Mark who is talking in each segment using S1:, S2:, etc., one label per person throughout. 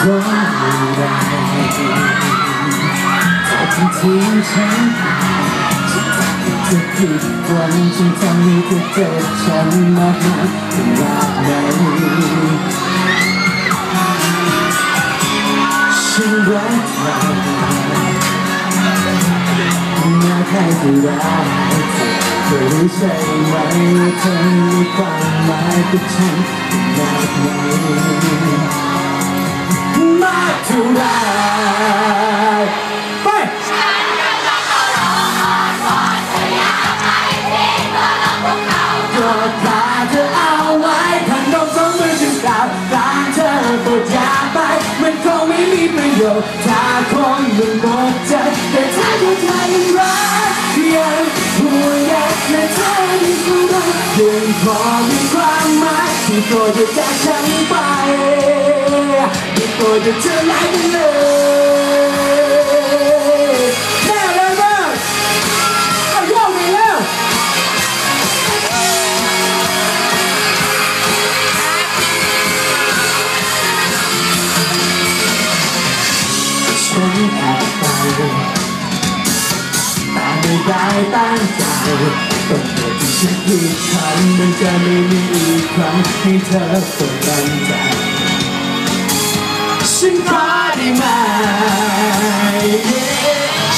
S1: คนใดแต่ที่ทิ้งฉันฉันจะผิดหวังฉันทำให้เธอเจ็บฉันมากขนาดไหนฉันรักเธอแม้ใครจะรักเธอเธอรู้ใช่ไหมว่าเธอมีความหมายกับฉันขนาดไหน มากเท่าไหรไปก็พาเธอเอาไว้พันดอกสองมือจึงกลับตาเธอโปรดอย่าไป มันคงไม่มีประโยชน์ถ้าคนมันหมดใจแต่ถ้าตัวเธอยังรักยังห่วงใยและเธอที่คุณรักยังพอมีความหมายที่โปรดอย่าจากฉันไป โปรดอย่าเธอไหลไปเลยแน่เลยมากเอาโยกไปแล้วฉันผิดไปแต่ไม่ได้ตั้งใจต้องเกิดที่ฉันผิดครั้งมันจะไม่มีอีกครั้งให้เธอเปิดตั้งใจ ฉันขอได้ไหม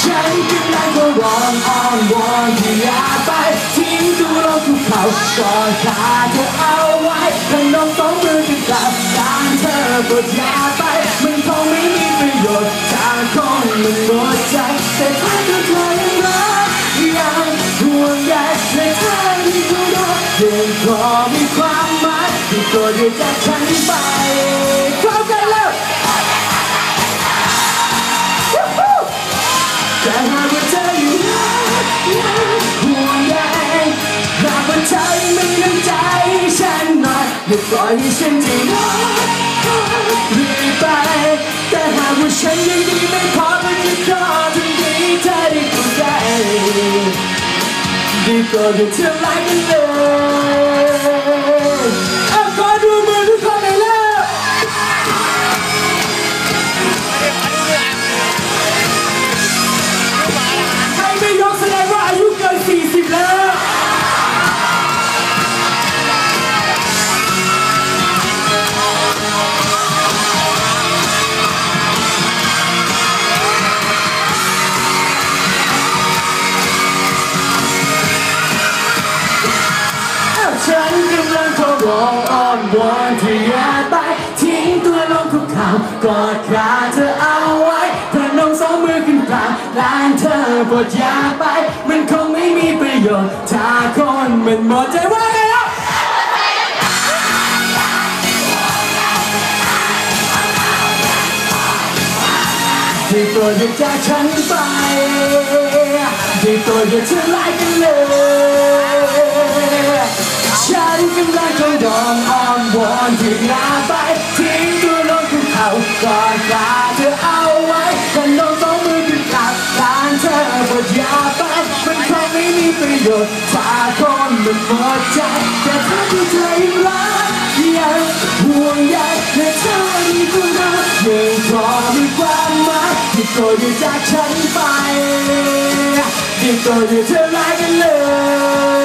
S1: ฉันกำลังก็ร้องอ้อนวอนที่อยาไปทิ้งตัวลงภูเขากอดขาเธอเอาไว้พนมสองมือกันกลับตามเธอโปรดอย่าไป มันคงไม่มีประโยชน์ถ้าคนมันหมดใจแต่ถ้าเธอเธอยังรักยังห่วงใยในเธอที่คุณรักยังพอมีความหมายที่โปรดอย่จากฉันไป ปล่อยให้ฉันที่รักเรื่อไป แต่หากว่าฉันยังดีไม่พอก็จะขอทันทีเธอได้เข้าใจดีกว่าที่เธอรักกันเลย ฉันกำลังขอร้องอ้อนวอนเธออย่าไปทิ้งตัวลงคุกเข่ากอดขาเธอเอาไว้พนมสองมือขึ้นกลางลานเธอปรดอย่าไป มันคงไม่มีประโยชน์ถ้าคนมันหมดใจว่าไงอะที่โปรดอย่าจากฉันไปที่โปรดอย่าเธอไล่กันเลย วอนที่อย่าไปทิ้งตัวลงภูเขาก่อนกาเธอเอาไว้กันโดนสองมือขึ้นกลับทานเธอหมดยาไปมันคงไม่มีประโยชน์ถ้าคนมันหมดใจแต่ถ้าที่เธอยังรักยังห่วงใยและเธอที่คุณรักยังพอมีความหมายที่โปรดอย่าจากฉันไปที่โปรดอย่าเธอไล่กันเลย